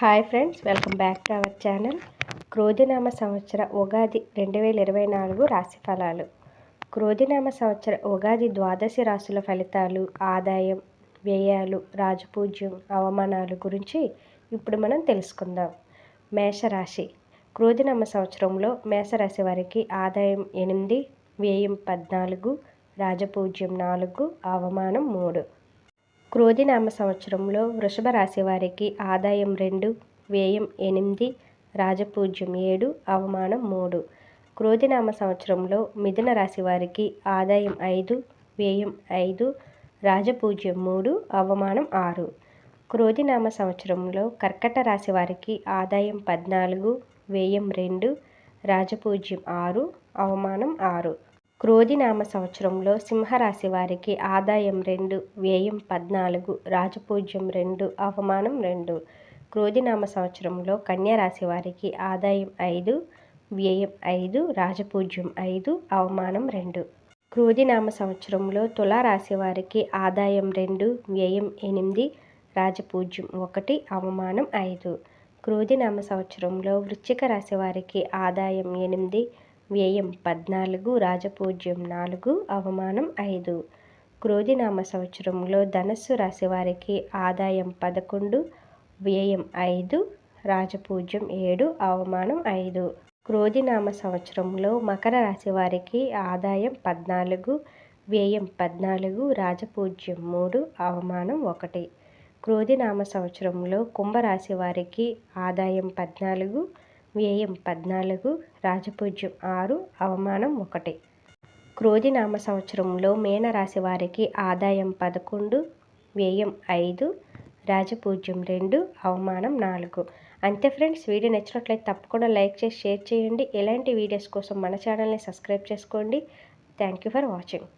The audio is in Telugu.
Hi friends welcome back to our channel క్రోధినామ సంవత్సర ఉగాది రెండు వేల ఇరవై నాలుగు రాశి ఫలాలు. క్రోధినామ సంవత్సర ఉగాది ద్వాదశి రాశుల ఫలితాలు ఆదాయం వ్యయాలు రాజపూజ్యం అవమానాలు గురించి ఇప్పుడు మనం తెలుసుకుందాం. మేషరాశి. క్రోధినామ సంవత్సరంలో మేషరాశి వారికి ఆదాయం ఎనిమిది వ్యయం పద్నాలుగు రాజపూజ్యం నాలుగు అవమానం మూడు. క్రోధినామ సంవత్సరంలో వృషభ రాశి వారికి ఆదాయం రెండు వ్యయం ఎనిమిది రాజపూజ్యం ఏడు అవమానం మూడు. క్రోధినామ సంవత్సరంలో మిథున రాశి వారికి ఆదాయం ఐదు వ్యయం ఐదు రాజపూజ్యం మూడు అవమానం ఆరు. క్రోధినామ సంవత్సరంలో కర్కట రాశి వారికి ఆదాయం పద్నాలుగు వ్యయం రెండు రాజపూజ్యం ఆరు అవమానం ఆరు. క్రోధినామ సంవత్సరంలో సింహరాశి వారికి ఆదాయం రెండు వ్యయం పద్నాలుగు రాజపూజ్యం రెండు అవమానం రెండు. క్రోధినామ సంవత్సరంలో కన్యారాశి వారికి ఆదాయం ఐదు వ్యయం ఐదు రాజపూజ్యం ఐదు అవమానం రెండు. క్రోధినామ సంవత్సరంలో తులారాశి వారికి ఆదాయం రెండు వ్యయం ఎనిమిది రాజపూజ్యం ఒకటి అవమానం ఐదు. క్రోధినామ సంవత్సరంలో వృశ్చిక రాశి వారికి ఆదాయం ఎనిమిది వ్యయం పద్నాలుగు రాజపూజ్యం నాలుగు అవమానం ఐదు. క్రోధినామ సంవత్సరంలో ధనస్సు రాశి వారికి ఆదాయం పదకొండు వ్యయం ఐదు రాజపూజ్యం ఏడు అవమానం ఐదు. క్రోధినామ సంవత్సరంలో మకర రాశి వారికి ఆదాయం పద్నాలుగు వ్యయం పద్నాలుగు రాజపూజ్యం మూడు అవమానం ఒకటి. క్రోధినామ సంవత్సరంలో కుంభరాశి వారికి ఆదాయం పద్నాలుగు వ్యయం పద్నాలుగు రాజపూజ్యం ఆరు అవమానం ఒకటి. క్రోధినామ సంవత్సరంలో మీనరాశి వారికి ఆదాయం పదకొండు వ్యయం ఐదు రాజపూజ్యం రెండు అవమానం నాలుగు. అంతే ఫ్రెండ్స్ వీడియో నచ్చినట్లయితే తప్పకుండా లైక్ చేసి షేర్ చేయండి. ఇలాంటి వీడియోస్ కోసం మన ఛానల్ని సబ్స్క్రైబ్ చేసుకోండి. Thank you for watching.